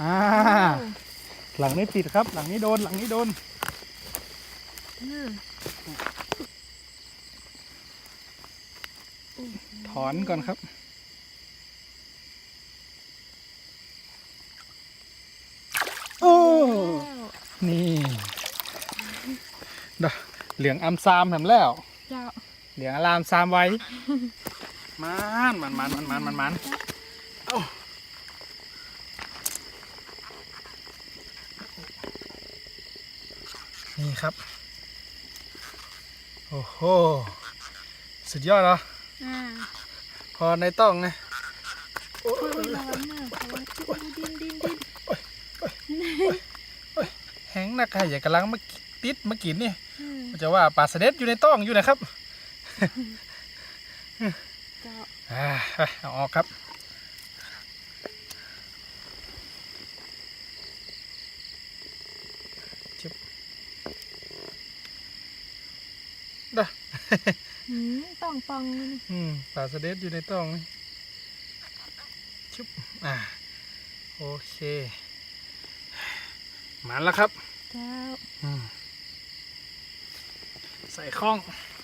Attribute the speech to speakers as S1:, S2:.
S1: อ่า หลังนี้ติดครับ หลังนี้โดน หลังนี้โดน
S2: อืม
S1: ถอนก่อนครับ โอ้
S2: ว้าว
S1: นี่ดอกเหลืองอัมซามแหมแล้ว
S2: เจ้า
S1: เหลืองอารามซามไว้ มันมันมันมันมันมันมันเอ้า นี่ครับ โอ้โห สุดยอดเหรอ
S2: อ่า
S1: พอในต้องนะโอ้
S2: คุย
S1: ย
S2: ระวังหน้าระวังจุดดินดินดิน
S1: แห้งนักค่ะอย่ากำลังมาติดมากินนี่
S2: อืม
S1: จะว่าปลาเสด็จอยู่ในต้องอยู่นะครับ
S2: เจ้า
S1: อ่าไปเอาออกครับ ด้อ
S2: หืมต้องปองเลยนะ
S1: อืมปลาเสด็จอยู่ในต้องนี่ชุบอ่าโอเคมาแล้วครับ
S2: เจ้า
S1: อืมใส่ข้อง
S2: อ